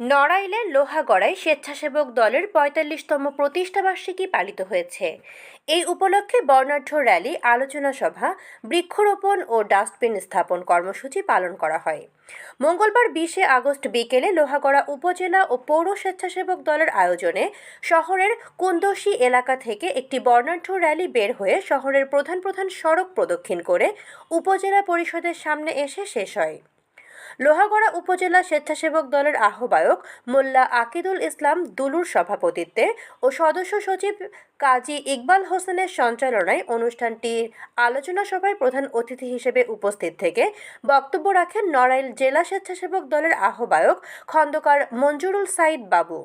নড়াইলের লোহাগড়ায় স্বেচ্ছাসেবক দলের পঁয়তাল্লিশতম প্রতিষ্ঠাবার্ষিকী পালিত হয়েছে। এই উপলক্ষে বর্ণাঢ্য র্যালি, আলোচনা সভা, বৃক্ষরোপণ ও ডাস্টবিন স্থাপন কর্মসূচি পালন করা হয়। মঙ্গলবার বিশে আগস্ট বিকেলে লোহাগড়া উপজেলা ও পৌর স্বেচ্ছাসেবক দলের আয়োজনে শহরের কুন্দসী এলাকা থেকে একটি বর্ণাঢ্য র্যালি বের হয়ে শহরের প্রধান প্রধান সড়ক প্রদক্ষিণ করে উপজেলা পরিষদের সামনে এসে শেষ হয়। লোহাগড়া উপজেলা স্বেচ্ছাসেবক দলের আহ্বায়ক মোল্লা আকিদুল ইসলাম দুলুর সভাপতিত্বে ও সদস্য সচিব কাজী ইকবাল হোসেনের সঞ্চালনায় অনুষ্ঠানটির আলোচনা সভায় প্রধান অতিথি হিসেবে উপস্থিত থেকে বক্তব্য রাখেন নড়াইল জেলা স্বেচ্ছাসেবক দলের আহ্বায়ক খন্দকার মঞ্জুরুল সাইদ বাবু।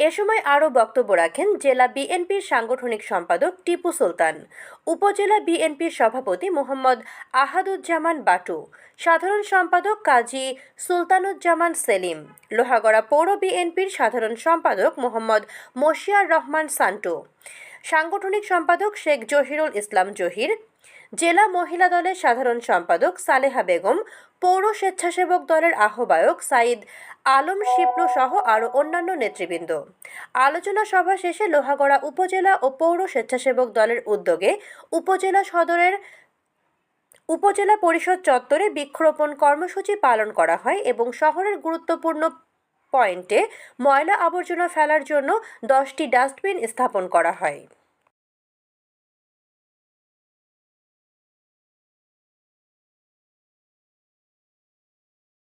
এ সময় আরও বক্তব্য রাখেন জেলা বিএনপির সাংগঠনিক সম্পাদক টিপু সুলতান, উপজেলা বিএনপির সভাপতি মোহাম্মদ আহাদুজ্জামান বাটু, সাধারণ সম্পাদক কাজী সুলতানুজ্জামান সেলিম, লোহাগড়া পৌর বিএনপির সাধারণ সম্পাদক মোহাম্মদ মশিয়ার রহমান সান্টু সাংগঠনিক সম্পাদক শেখ জহিরুল ইসলাম জহির, জেলা মহিলা দলের সাধারণ সম্পাদক সালেহা বেগম, পৌর স্বেচ্ছাসেবক দলের আহ্বায়ক সাইদ আলম শিপলু সহ আরও অন্যান্য নেতৃবৃন্দ। আলোচনা সভা শেষে লোহাগড়া উপজেলা ও পৌর স্বেচ্ছাসেবক দলের উদ্যোগে উপজেলা সদরের উপজেলা পরিষদ চত্বরে বৃক্ষরোপণ কর্মসূচি পালন করা হয় এবং শহরের গুরুত্বপূর্ণ পয়েন্টে ময়লা আবর্জনা ফেলার জন্য দশটি ডাস্টবিন স্থাপন করা হয়।